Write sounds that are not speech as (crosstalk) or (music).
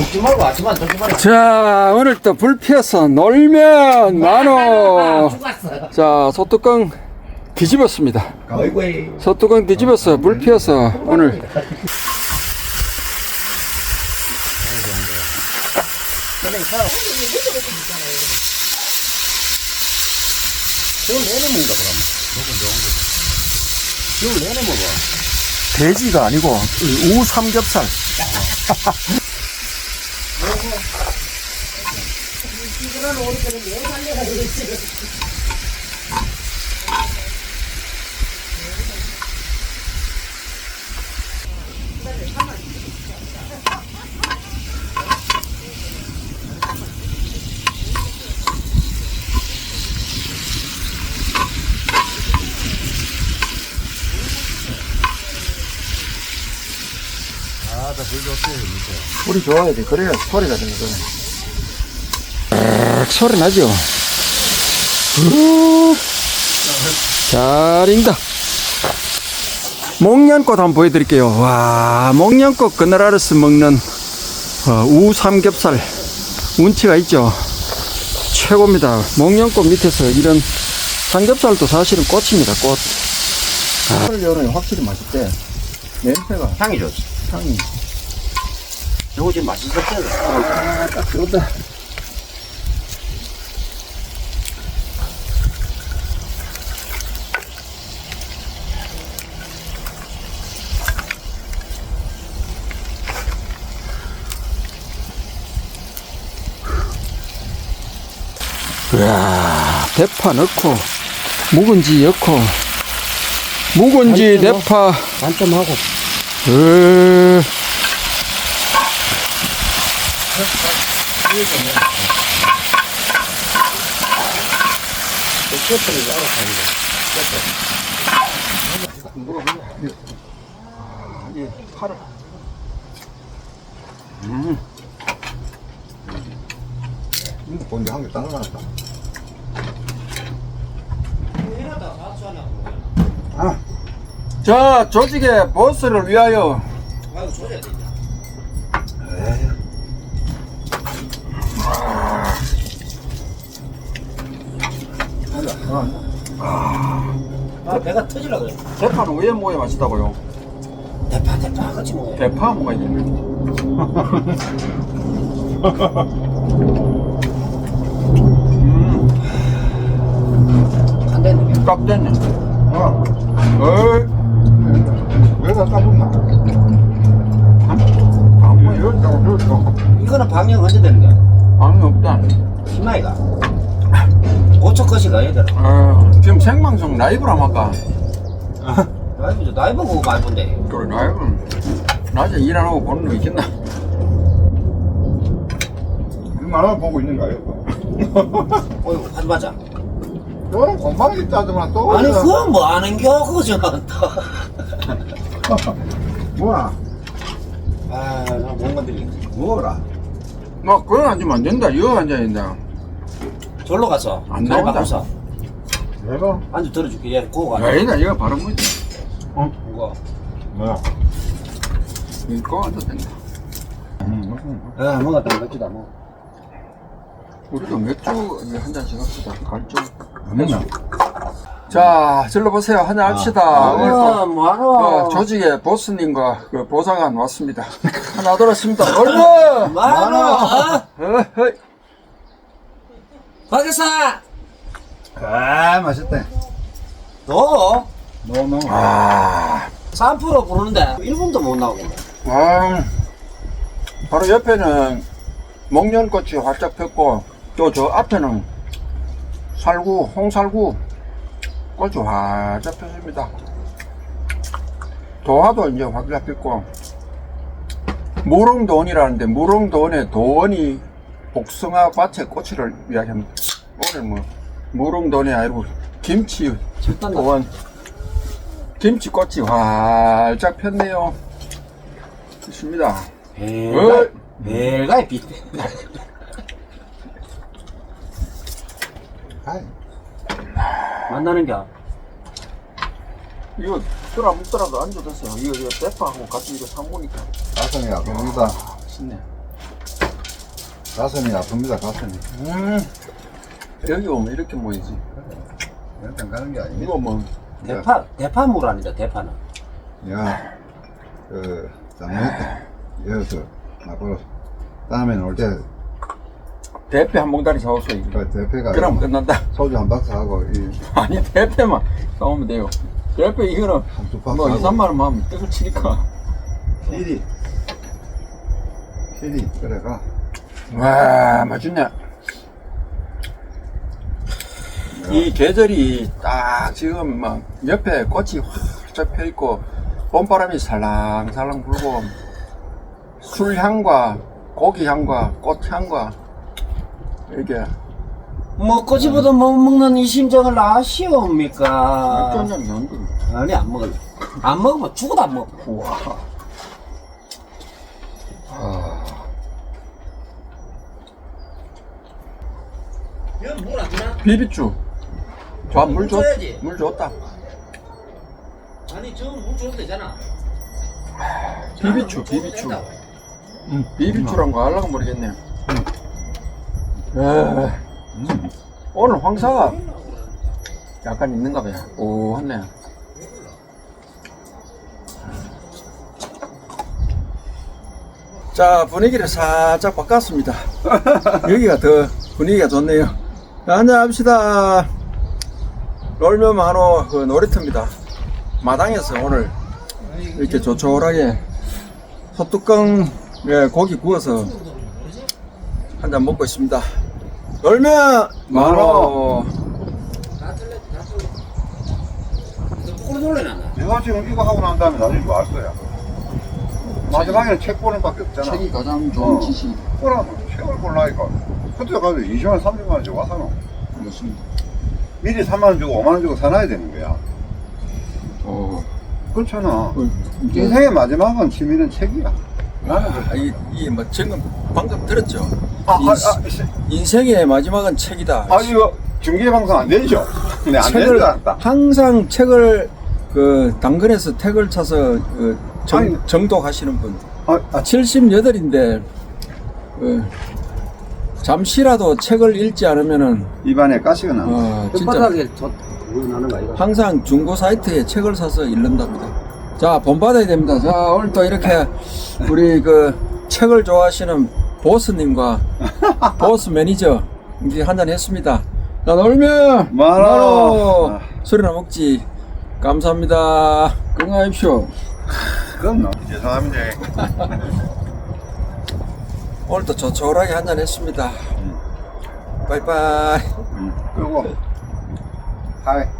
먹지 말고 아침만 들지 말고. 자, 오늘 또 불 피워서 놀면. 죽었어. 자, 소뚜껑 뒤집었습니다. 어이구, 이. 소뚜껑 뒤집어서 물 피워서 오늘 겨울 내내 먹는다, 그럼. 겨울 내내 먹어. 돼지가 아니고 우 삼겹살. (laughs) 你你跟他弄这个，别他娘的！ 소리 좋아야 돼. 그래야 소리가 되거든. 소리 나죠? 우, 잘 익다. 목련꽃 한번 보여드릴게요. 와, 목련꽃 그늘 아래서 먹는 어, 우 삼겹살. 운치가 있죠? 최고입니다. 목련꽃 밑에서 이런 삼겹살도 사실은 꽃입니다, 꽃. 아, 여름에 확실히 맛있대. 냄새가, 향이 좋지. 향이. 요거 지금 맛있었잖아. 아, 딱 좋다. 이야, 대파 넣고, 묵은지 넣고, 묵은지, 대파, 반점하고. 으, 자, 조직의 보스를 위하여 아유, 아, 배가 터질라 그래. 대파는 왜 먹어야 맛있다고요? 대파, 대파, 같이 먹어. 대파 먹어야 되는 간다 했는데. 깍 됐네. 어, 왜다 까불나? 아, 뭐, 이거 있다고 저거. 이거는 방영 언제 되는 거야? 방이 없다. 희마이가. 5초 컷이가 얘들아. 아, 지금 생방송 라이브로 하면 할까? 라이브죠. 라이브 그거 많이 본대. 그래, 라이브. 낮에 일 안 하고 보는 거 있겠나? 얼마나 보고 있는 거야, 이거? (laughs) 어이구, 하지 마자. 너는 건방 있다더만 또. 아니, 어디다- 그건 뭐 아는겨, 그거 좀. 뭐야? 아, 나못 건드리겠어. 먹어라. 뭐, 그건 앉으면 안 된다. 이거 앉아야 된다. 절로 가서. 안 자리 나온다. 바꿔서. 내가? 앉아 들어줄게. 얘, 그거 가. 아니다, 이거 바로 뭐지? 그거. 뭐야? 이거 앉아도 된다. 음. 아, 먹었다, 맥주다, 뭐. 우리도 맥주 한 잔씩 합시다. 갈주. 아니야. 자, 절로 보세요. 한잔 합시다. 아, 오늘 또 뭐하노? 어, 조직의 보스님과 그 보좌관 왔습니다. (laughs) 하나 들었습니다. 얼른! 뭐하노? 어? 박여사! 아, 맛있다. 너? 너, 너. 아, 3% 부르는데 1분도 못 나오겠네. 아, 바로 옆에는 목련꽃이 활짝 폈고, 또 저 앞에는 살구, 홍살구 꽃이 활짝 폈습니다. 도화도 이제 활짝 폈고, 무릉도원이라는데, 무릉도원의 도원이 복숭아 밭의 꽃을 이야기합니다. 오늘 뭐, 무릉도원이 아니고, 김치 절단 도원. 김치 꽃이 활짝 폈네요. 좋습니다. 벨가, 벨가에 빛. 아이, 만나는겨. 이거 들어 먹더라도 안 좋겠어요. 이거 이거 대파하고 같이 이거 사 먹으니까 가성이야, 겁니다. 맛있네. 가슴이 아픕니다, 가슴이. 음, 여기 오면 이렇게 모이지. 일단 가는 게 아닙니다. 이거 뭐, 대파, 대파물 아니다, 대파는. 야, 그, 잘못했다. 여기서, 나보러, 다음에는 올 때, 대패 한 몽다리 사왔어, 이거. 그 대패가. 그럼 끝난다. 소주 한 박스 하고, 이, (laughs) 아니, 대패만 사오면 돼요. 대패 이거는 한두 박스 뭐 2, 하고. 3만원 하면 뜻을 치니까. 시리. 시리, 그래가. 와, 맛있네. 이 계절이 딱 지금 막 옆에 꽃이 활짝 펴 있고 봄바람이 살랑살랑 불고 술 향과 고기 향과 꽃 향과 이게 뭐, 꼬치보다 못 먹는 이 심정을 아시옵니까? 맥주 한잔 연도 아니, 안 먹을래. 안 먹으면 죽어도 안 먹어. 우와 여기 물안 나? 비비추. 저 물 줬, 줘야지. 물 줬다. 아니, 저물 줘도 되잖아. 비비추 비비추. 응, 비비추란 거 알라고 모르겠네. 에, 오늘 황사가 약간 있는가 봐요. 오 했네. 자 분위기를 살짝 바꿨습니다. (laughs) 여기가 더 분위기가 좋네요. 자, 한잔합시다 롤면 만호 그 놀이터입니다 마당에서 오늘 이렇게 조촐하게 소뚜껑에 고기 구워서 한 잔 먹고 있습니다 롤면 만호? 내가 지금 이거 하고 난 다음에 나중에 뭐할 거야? 마지막에는 책 보는 밖에 없잖아. 가장 좋은 지식 그럼 책을 골라니까. 그때 가서 20만, 30만 원 주고 와서는 맞습니다 미리 3만 원 주고 5만 원 주고 사놔야 되는 거야. 어, 그렇잖아. 이게 인생의 마지막은 취미는 책이야. 아, 이, 이, 뭐, 지금 방금 들었죠? 아, 아, 인, 아, 씨. 인생의 마지막은 책이다. 아, 이거 중계 방송 안 되죠? 근데 안 되는 줄 알았다. 항상 책을, 그, 당근에서 택을 차서, 그, 정, 아니. 정독하시는 분. 아, 아, 78인데, 그, 잠시라도 책을 읽지 않으면은, 입안에 가시가 나. 어, 진짜, 끝바닥에 저, 물 나는 거 아이가? 항상 중고 사이트에 책을 사서 읽는답니다. 자, 본받아야 됩니다. 자, 오늘 또 이렇게 우리 그 책을 좋아하시는 보스님과 (laughs) 보스 매니저 이제 한잔 했습니다. 자, 놀면. 만원. 아. 술이나 먹지. 감사합니다. 건강하십시오. 그건 너. 죄송합니다. (laughs) 오늘도 조촐하게 한잔 했습니다. 바이바이. 음, 끄고. 하이.